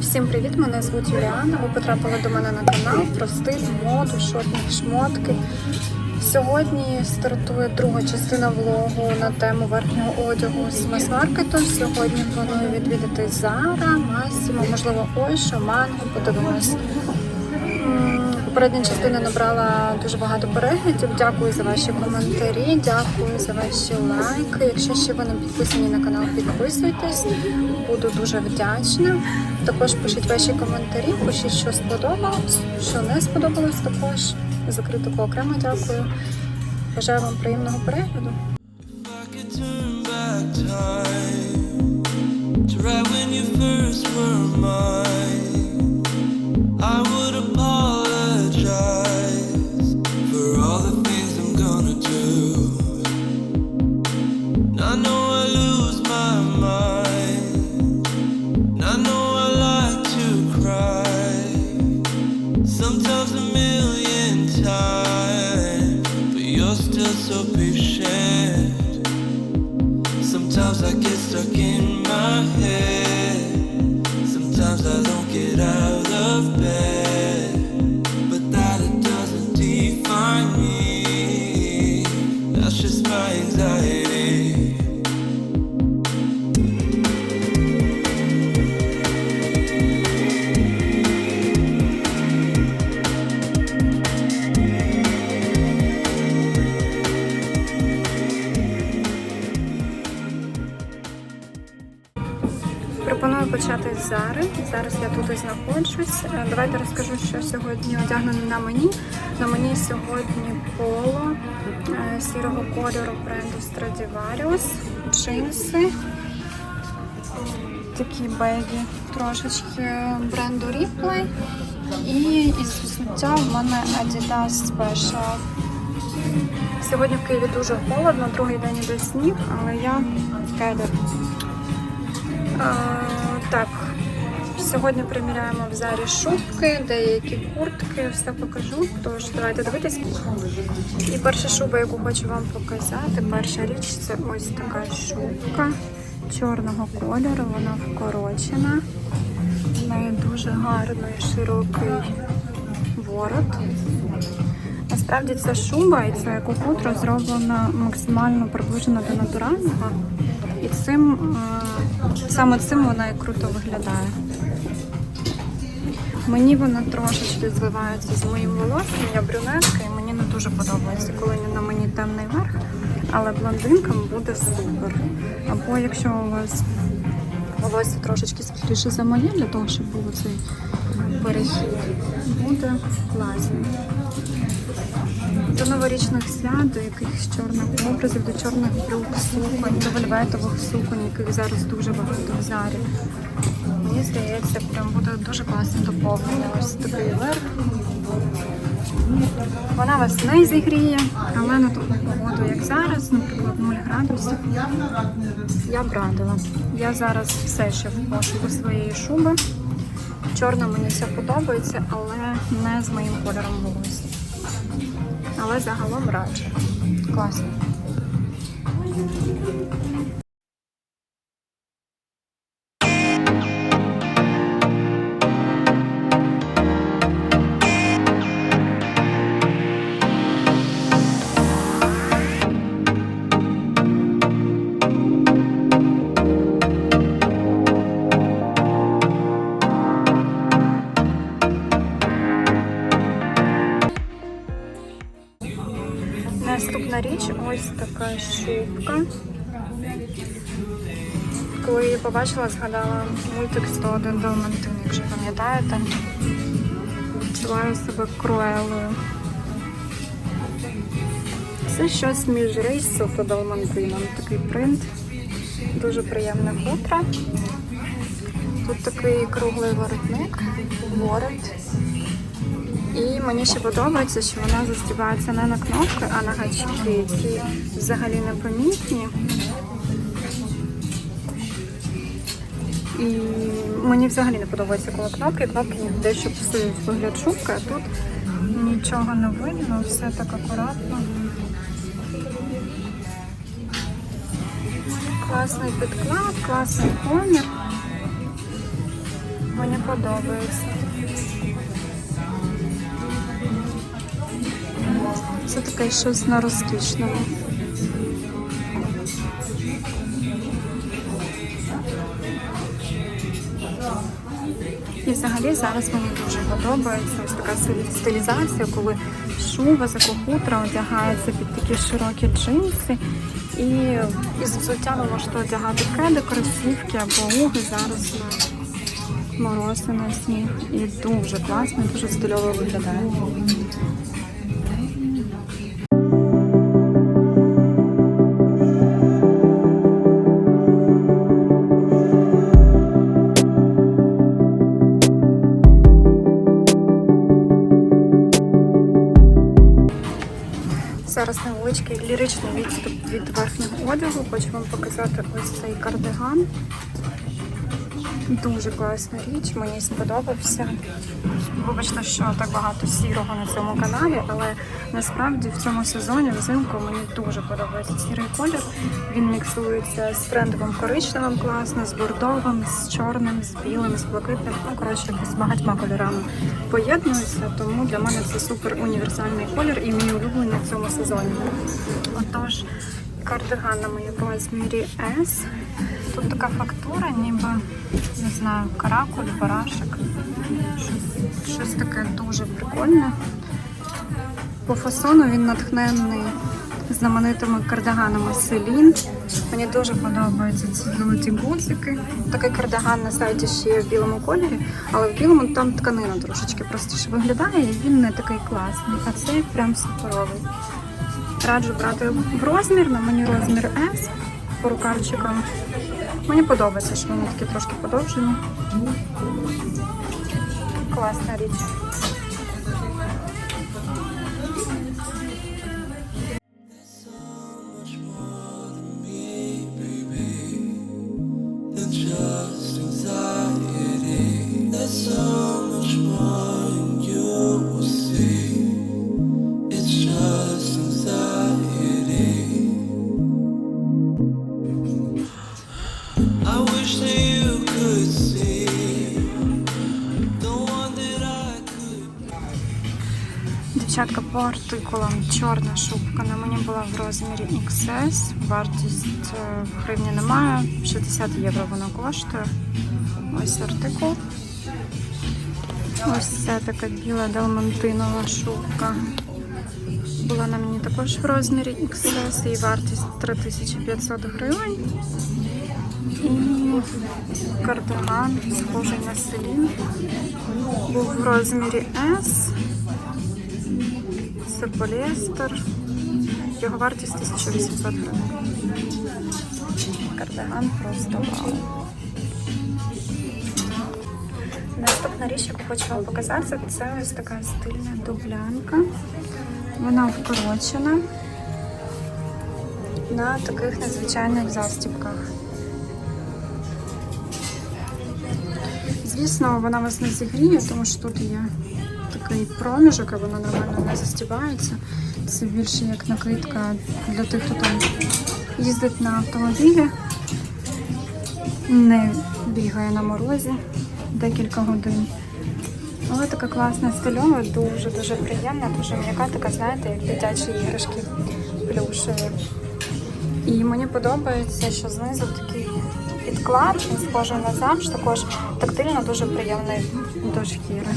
Всім привіт! Мене звуть Юліана. Ви потрапили до мене на канал про стиль, моду, шопінг, шмотки. Сьогодні стартує друга частина влогу на тему верхнього одягу з мас-маркету. Сьогодні планую відвідати Zara, Massimo, можливо, Ойшо, Манго, подивимось. Попередня частина набрала дуже багато переглядів. Дякую за ваші коментарі, дякую за ваші лайки. Якщо ще ви не підписані на канал, підписуйтесь. Буду дуже вдячна. Також пишіть ваші коментарі, пишіть, що сподобалось, що не сподобалось також. За критику окремо дякую. Бажаю вам приємного перегляду. Right when you first were mine, Розкажу, що сьогодні одягнено на мені. На мені сьогодні поло е, сірого кольору бренду Stradivarius, джинси, такі бегі, трошечки бренду Ripley. І із взуття в мене Adidas Special. Сьогодні в Києві дуже холодно, другий день іде сніг, але я. А, так, сьогодні приміряємо в зарі шубки, деякі куртки, все покажу. Тож давайте дивитись. І перша шуба, яку хочу вам показати, перша річ це ось така шубка чорного кольору, вона вкорочена. В неї дуже гарний широкий ворот. Насправді ця шуба і це кукутро зроблена максимально приближена до натурального. І цим е, саме цим вона і круто виглядає. Мені вона трошечки зливається з моїм волоссям, я брюнетка, і мені не дуже подобається, коли на мені темний верх, але блондинкам буде супер. Або якщо у вас волосся трошечки світліше за моє, для того, щоб був цей перехід, буде класно. До новорічних свят, до якихось чорних образів, до чорних брюк, суконь, до вельветових суконь, яких зараз дуже багато в зарі. Мені здається, прям буде дуже класне доповнення. Ось такий верх. Вона вас не зігріє, але на таку погоду, як зараз, наприклад, 0 градусів, я б радила. Я зараз все ще в пошуку своєї шуби. Чорна мені вся подобається, але не з моїм кольором волосся. Але загалом раджу. Класно. Шубка. Коли її побачила, згадала мультик 101 Далмантин, якщо пам'ятаєте. Відчуваю себе круелою. Це щось між рейсу та Далмантином. Такий принт. Дуже приємне хутро. Тут такий круглий воротник, ворот. І мені ще подобається, що вона застібається не на кнопки, а на гачки, які взагалі непомітні. І мені взагалі не подобається, коли кнопки, кнопки дещо псують вигляд шубки, а тут нічого не видно, все так акуратно. Класний підклад, класний колір. Мені подобається. Це таке щось на розкішному. І взагалі зараз мені дуже подобається ось така стилізація, коли шуба з хутра одягається під такі широкі джинси. І із взуття ви можете одягати кеди, кросівки або уги зараз на мороз на сніг. І дуже класно, дуже стильово виглядає. Невеличкий ліричний відступ від верхнього одягу. Хочу вам показати ось цей кардиган. Дуже класна річ, мені сподобався. Вибачте, що так багато сірого на цьому каналі, але насправді в цьому сезоні взимку мені дуже подобається сірий колір. Він міксується з трендовим коричневим класно, з бордовим, з чорним, з білим, з блакитним. Ну, коротше, з багатьма кольорами поєднуються, тому для мене це супер універсальний колір і мій улюблений в цьому сезоні. Отож, кардиган на моїй розмірі S. Тут така фактура, ніби не знаю, каракуль, барашек. Щось, щось таке дуже прикольне. По фасону він натхнений знаменитими кардиганами Селін. Мені дуже подобаються ці золоті гудзики. Такий кардиган на сайті ще є в білому кольорі, але в білому там тканина трошечки простіше виглядає, і він не такий класний. А цей прям суперовий. Раджу брати в розмір, на мені розмір S по рукавчикам. Мені подобається, що вони такі трошки подовжені. Класна річ. Дівчатка по артикулам чорна шубка на мені була в розмірі XS. Вартість е, в гривні немає. 60 євро вона коштує. Ось артикул. Ось ця така біла далмантинова шубка. Була на мені також в розмірі XS, її вартість 3500 гривень. Кардиган, схожий на селін, був в розмірі S. Це поліестер. Його вартість 1800 гривень. Кардиган просто вау. Наступна річ, яку хочу вам показати, це ось така стильна дублянка. Вона вкорочена на таких незвичайних застібках. Звісно, вона вас не зігріє, тому що тут є такий проміжок, а вона нормально не застібається. Це більше як накидка для тих, хто там їздить на автомобілі, не бігає на морозі декілька годин. Але така класна стильова, дуже-дуже приємна, дуже м'яка, така, знаєте, як дитячі іграшки плюшеві. І мені подобається, що знизу такий підклад, він схожий на замш, також тактильно дуже приємний до шкіри.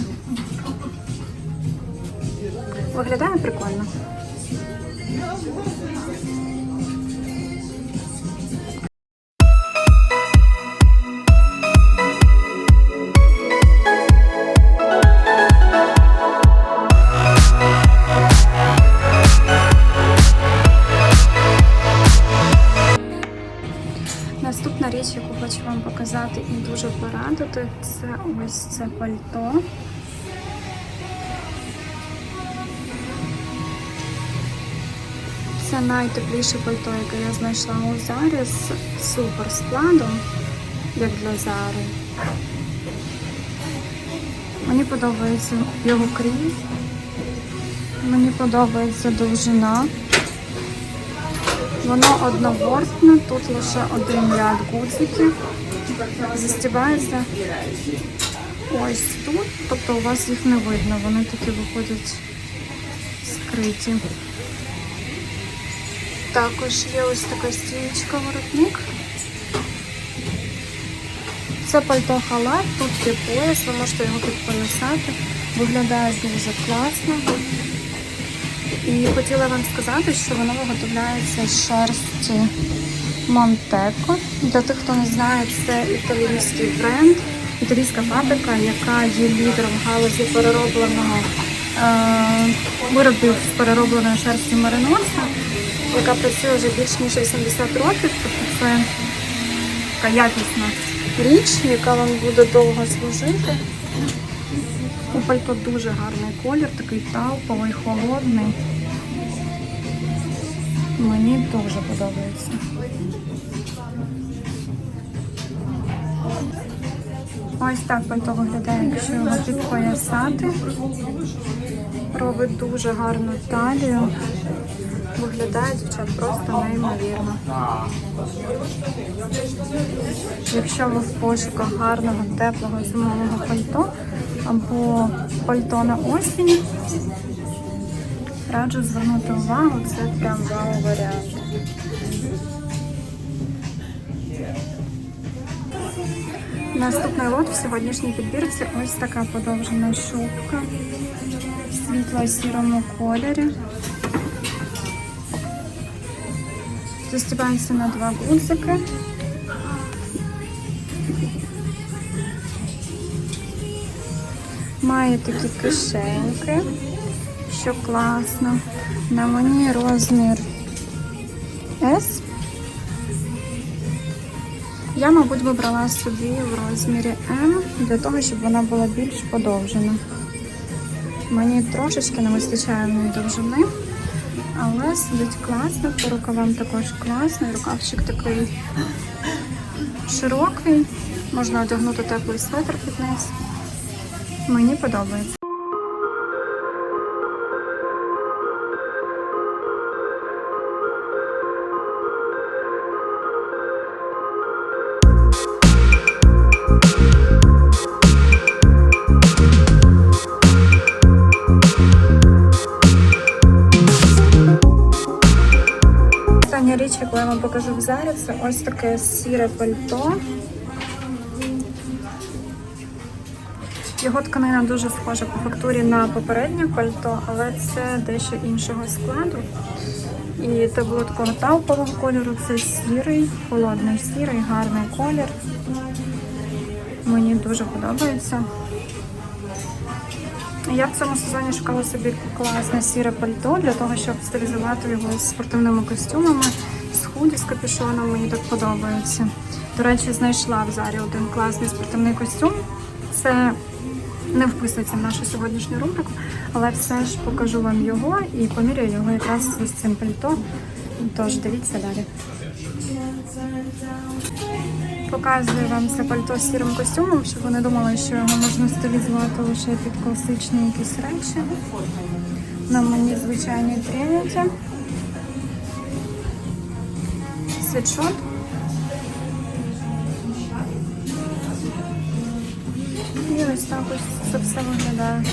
Виглядає прикольно. Дуже порадити, це ось це пальто. Це найтепліше пальто, яке я знайшла у Зарі з супер складом, як для Зари. Мені подобається його крій. Мені подобається довжина. Воно однобортне, тут лише один ряд гудзиків. Застібається ось тут. Тобто у вас їх не видно, вони такі виходять скриті. Також є ось така стіночка воротник. Це пальто халат, тут є пояс, ви можете його підпоясати. Виглядає дуже класно. І хотіла вам сказати, що воно виготовляється з шерсті Монтеко. Для тих, хто не знає, це італійський бренд, італійська фабрика, яка є лідером галузі переробленого е, виробів переробленої шерсті мериноса, яка працює вже більш ніж 80 років. Тобто це така якісна річ, яка вам буде довго служити. У пальто дуже гарний колір, такий талповий, холодний. Мені дуже подобається. Ось так пальто виглядає, якщо його підпоясати. Робить дуже гарну талію. Виглядає дівчат просто неймовірно. Якщо ви в пошуках гарного, теплого зимового пальто або пальто на осінь, раджу звернути увагу, це прям вау варіант. Наступний лот в сьогоднішній підбірці ось така подовжена шубка в світло-сірому кольорі. Застібається на два гудзики. Має такі кишеньки, Що класно. На мені розмір S. Я, мабуть, вибрала собі в розмірі М для того, щоб вона була більш подовжена. Мені трошечки не вистачає в довжини, але сидить класно, по рукавам також класно. Рукавчик такий широкий, можна одягнути теплий светр під низ. Мені подобається. Покажу в це ось таке сіре пальто. Його тканина дуже схожа по фактурі на попереднє пальто, але це дещо іншого складу. І це було такого талпового кольору, це сірий, холодний сірий, гарний колір. Мені дуже подобається. Я в цьому сезоні шукала собі класне сіре пальто для того, щоб стилізувати його з спортивними костюмами, з худі з капюшоном. Мені так подобається. До речі, знайшла в зарі один класний спортивний костюм. Це не вписується в нашу сьогоднішню рубрику, але все ж покажу вам його і поміряю його якраз з цим пальто. Тож дивіться далі. Показую вам це пальто з сірим костюмом, щоб ви не думали, що його можна стилізувати лише під класичні якісь речі. На мені звичайні треники. Світшот. І ось так ось це все виглядає.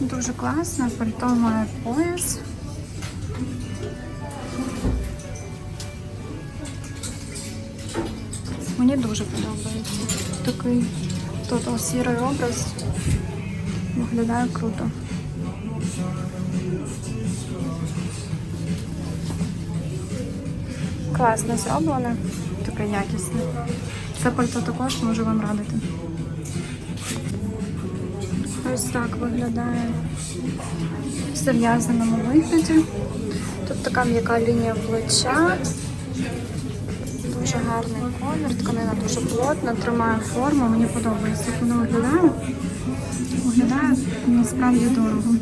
Дуже класно, пальто має пояс. Мені дуже подобається. Такий Тут сірий образ. Виглядає круто. Класно зроблене, таке якісне. Це пальто також можу вам радити. Ось так виглядає в зав'язаному вигляді. Тут така м'яка лінія плеча. Дуже гарний колір, тканина дуже плотна, тримає форму, мені подобається, як воно виглядає. Виглядає насправді дорого.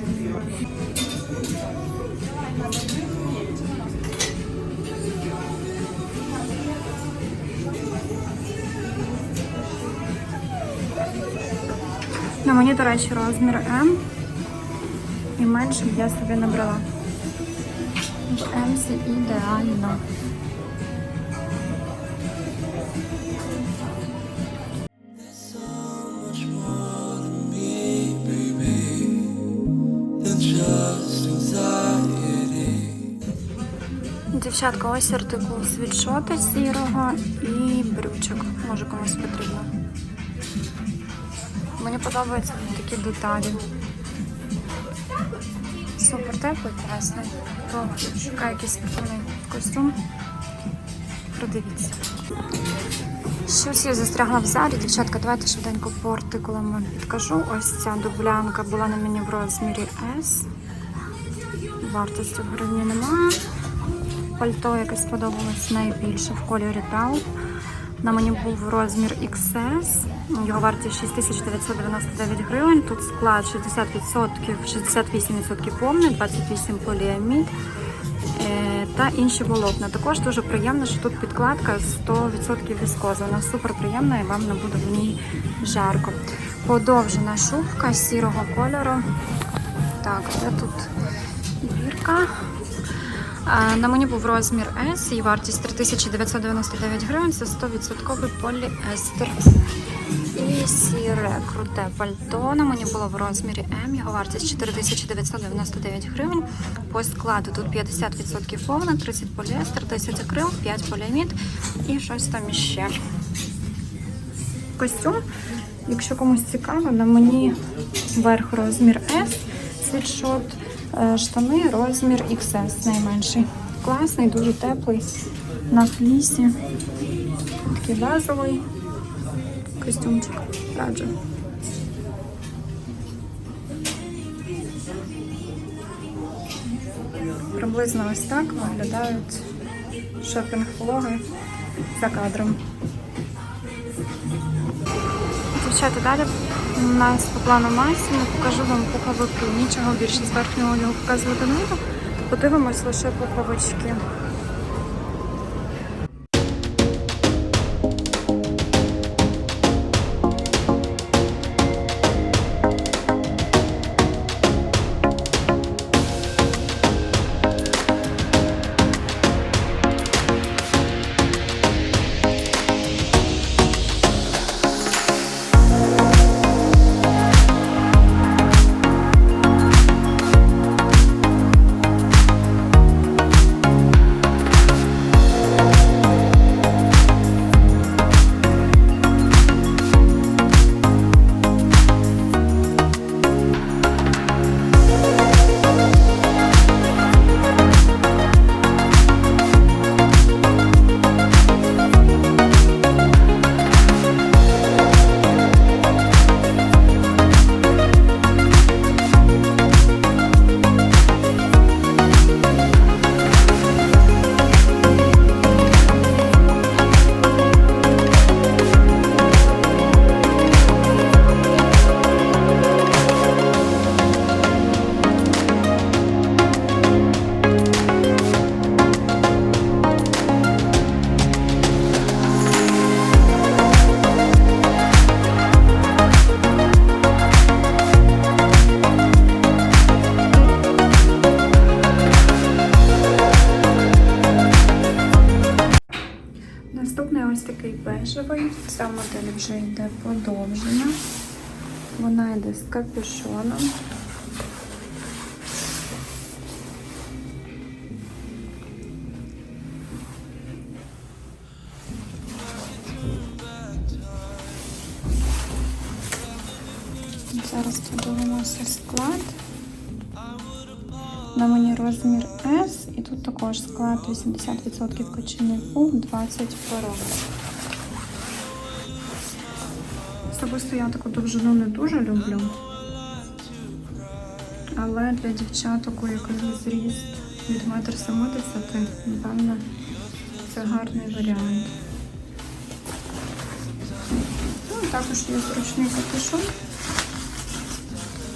На мені, до речі, розмір М. І менше я собі набрала. В Емсі ідеально. Дівчатка, ось артикул світшота сірого і брючок. Може комусь потрібно. Мені подобаються такі деталі. Супер теплий, класний. Хто шукає якийсь спортивний костюм, продивіться. Щось я застрягла в залі. Дівчатка, давайте швиденько по артикулам підкажу. Ось ця дублянка була на мені в розмірі S. Вартості в гривні немає. Пальто, яке сподобалось найбільше в кольорі Тау. На мені був розмір XS. Його вартість 6999 гривень. Тут склад 60%, 68% повний, 28 поліамід е, та інші волокна. Також дуже приємно, що тут підкладка 100% віскоза. Вона супер приємна і вам не буде в ній жарко. Подовжена шубка сірого кольору. Так, де тут бірка? На мені був розмір S і вартість 3999 гривень. Це 100% поліестер. І сіре круте пальто. На мені було в розмірі М. Його вартість 4999 гривень. По складу тут 50% повна, 30 поліестер, 10 акрил, 5 поліамід і щось там іще. Костюм, якщо комусь цікаво, на мені верх розмір S, світшот, штани розмір XS найменший. Класний, дуже теплий, на флісі. Такий базовий костюмчик. Раджу. Приблизно ось так виглядають шопінг-влоги за кадром. Дівчата, далі у нас по плану максимум покажу вам пуховики. Нічого більше з верхнього одягу показувати не буду. Подивимось лише пуховички. Вже йде подовжена. Вона йде з капюшоном. Зараз подивимося склад. На мені розмір S і тут також склад 80% кочини пух, 20 порог. Особисто я таку довжину не дуже люблю. Але для дівчаток, у яких зріст від 1,70 м, напевно, це гарний варіант. Ну, також є зручний капюшон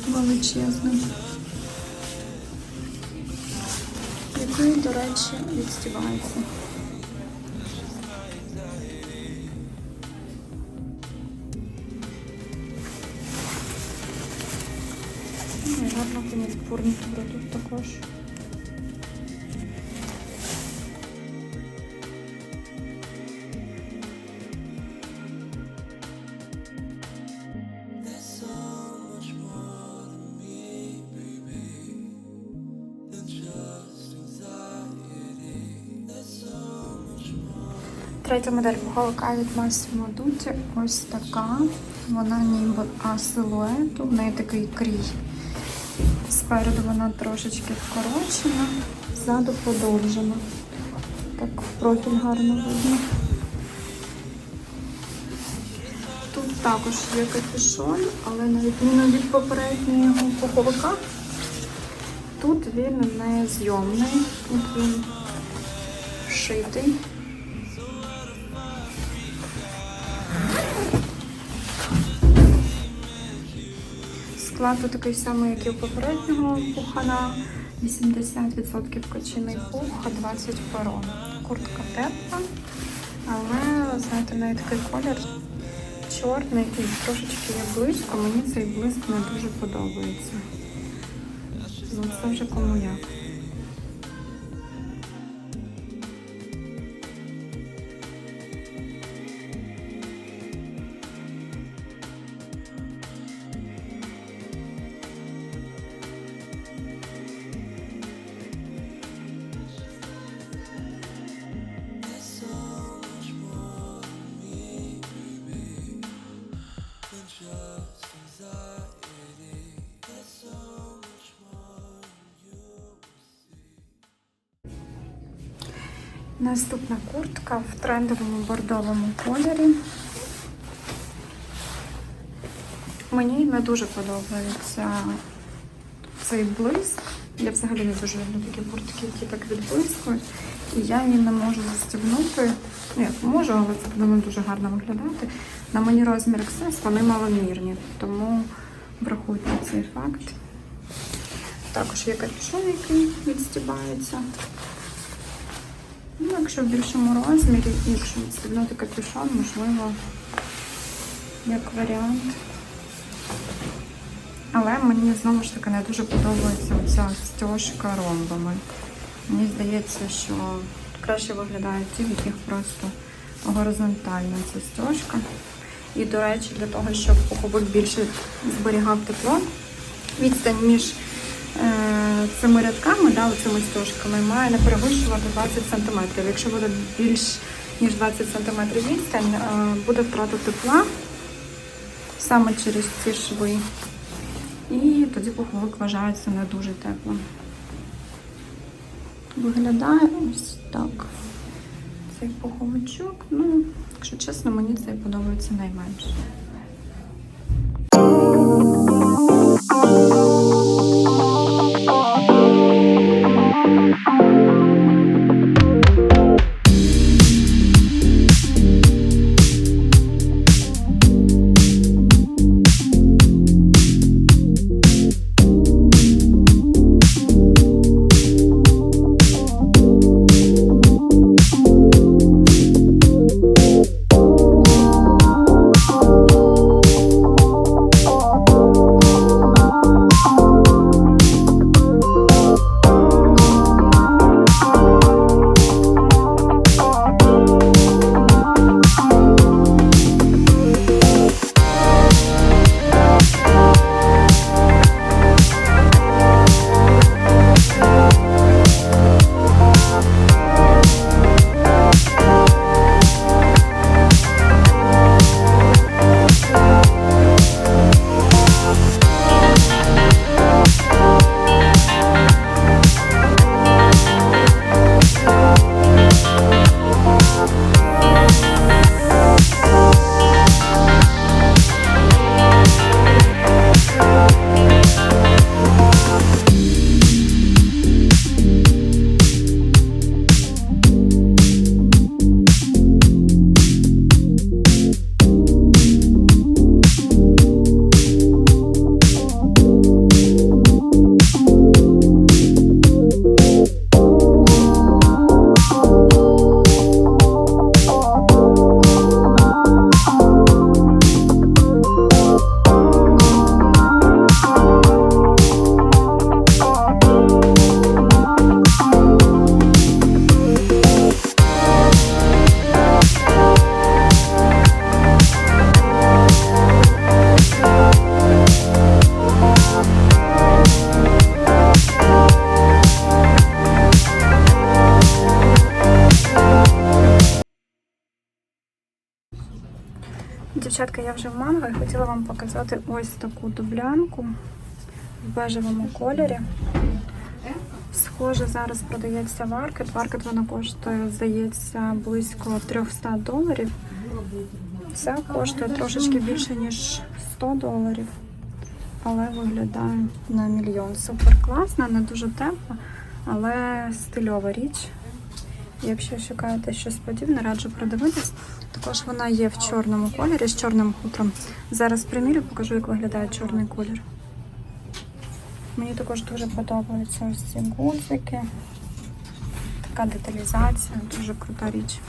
величезний. який, до речі, відстібається. фурнітура тут також. Третя модель пуховика від Massimo Dutti Ось така. Вона ніби а силуету, в неї такий крій Спереду вона трошечки вкорочена, ззаду подовжена. Так профіль гарно видно. Тут також є капюшон, але на відміну від попереднього пуховика, тут він не зйомний, тут він шитий. Склад такий самий, як і у попереднього пухана. 80% кочиний пух, а 20 перо. Куртка тепла, але, знаєте, навіть такий колір чорний і трошечки є близько. Мені цей блиск не дуже подобається. Ну, це вже кому як. Наступна куртка в трендовому бордовому кольорі. Мені не дуже подобається цей блиск. Я взагалі не дуже люблю такі куртки, які так відблискують. І я її не можу застібнути. Ну, як можу, але це буде не дуже гарно виглядати. На мені розмір XS, вони маломірні, тому врахуйте цей факт. Також є капюшон, який відстібається. Ну, якщо в більшому розмірі, якщо відстібнути капюшон, можливо, як варіант. Але мені знову ж таки не дуже подобається оця стяжка ромбами. Мені здається, що краще виглядають ті, в яких просто горизонтальна ця стяжка. І, до речі, для того, щоб пуховик більше зберігав тепло, відстань між цими рядками, да, цими стяжками, має не перевищувати 20 см. Якщо буде більш ніж 20 см відстань, е, буде втрата тепла саме через ці шви. І тоді пуховик вважається не дуже теплим. Виглядає ось так. Цей пуховичок. Ну, якщо чесно, мені цей подобається найменше. Música Я вже в манго і хотіла вам показати ось таку дублянку в бежевому кольорі. Схоже, зараз продається варкет. Варкет вона коштує, здається, близько 300 доларів. Це коштує трошечки більше, ніж 100 доларів. Але виглядає на мільйон. Супер класна, не дуже тепла, але стильова річ. Якщо шукаєте щось подібне, раджу продивитись. Також вона є в чорному кольорі з чорним хутром. Зараз примірю, покажу, як виглядає чорний колір. Мені також дуже подобаються ось ці гудзики. Така деталізація, дуже крута річ.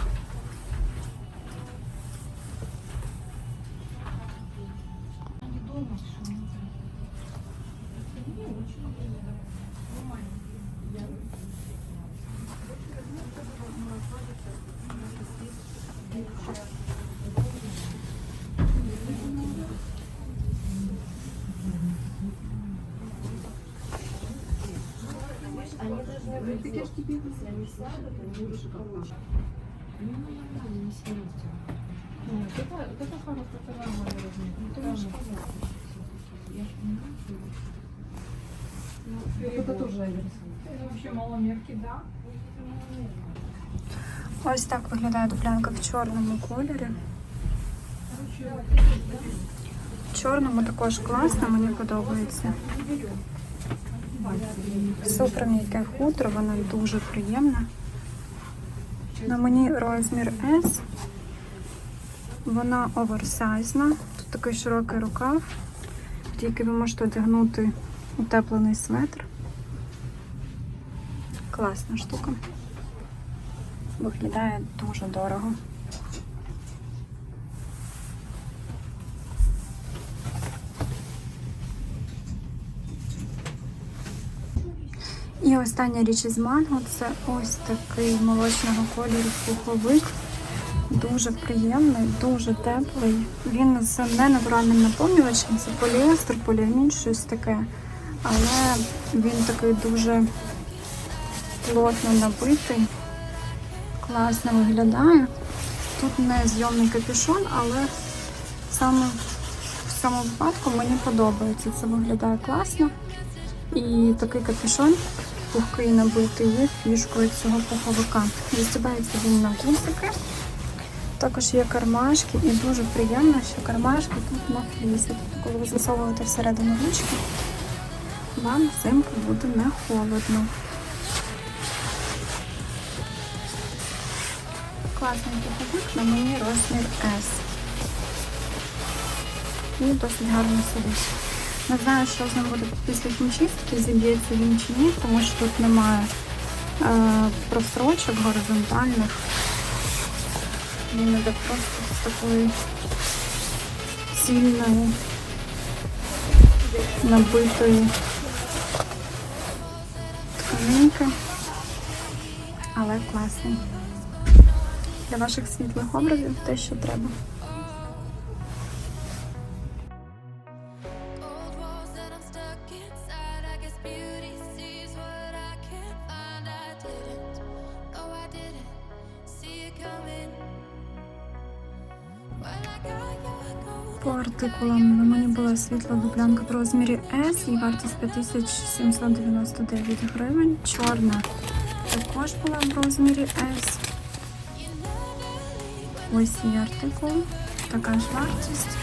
Ось так виглядає дуплянка в чорному кольорі. В чорному також класно, мені подобається. Супер м'яке хутро, воно дуже приємне. На мені розмір S. Вона оверсайзна. Тут такий широкий рукав, який ви можете одягнути утеплений светр. Класна штука. Виглядає дуже дорого. Остання річ із манго це ось такий молочного кольору пуховик. Дуже приємний, дуже теплий. Він з ненатуральним наповнювачем, це поліестер, поліамід, щось таке. Але він такий дуже плотно набитий, класно виглядає. Тут не зйомний капюшон, але саме в цьому випадку мені подобається. Це виглядає класно. І такий капюшон пухкий набитий є фішкою цього пуховика. Застібається він на гудзики. Також є кармашки і дуже приємно, що кармашки тут на флісі. Коли ви засовуєте всередину ручки, вам взимку буде не холодно. Класний пуховик на мені розмір S. І досить гарно сидить. Не знаю, що з ним буде після хімчистки, зіб'ється він чи ні, тому що тут немає е, прострочок горизонтальних. Він іде просто з такої цільної, набитої тканинки, але класний. Для ваших світлих образів те, що треба. По артикулам на мені була світла дублянка в розмірі S і вартість 5799 гривень. Чорна також була в розмірі S. Ось її артикул, така ж вартість.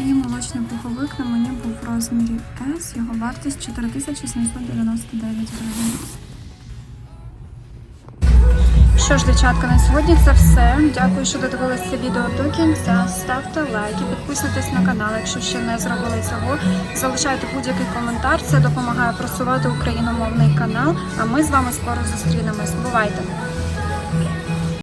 І молочний пуховик на мені був в розмірі S, його вартість 4799 гривень. Що ж, дівчатка, на сьогодні це все. Дякую, що додивилися відео до кінця. Ставте лайки, підписуйтесь на канал, якщо ще не зробили цього. Залишайте будь-який коментар. Це допомагає просувати україномовний канал. А ми з вами скоро зустрінемось. Бувайте!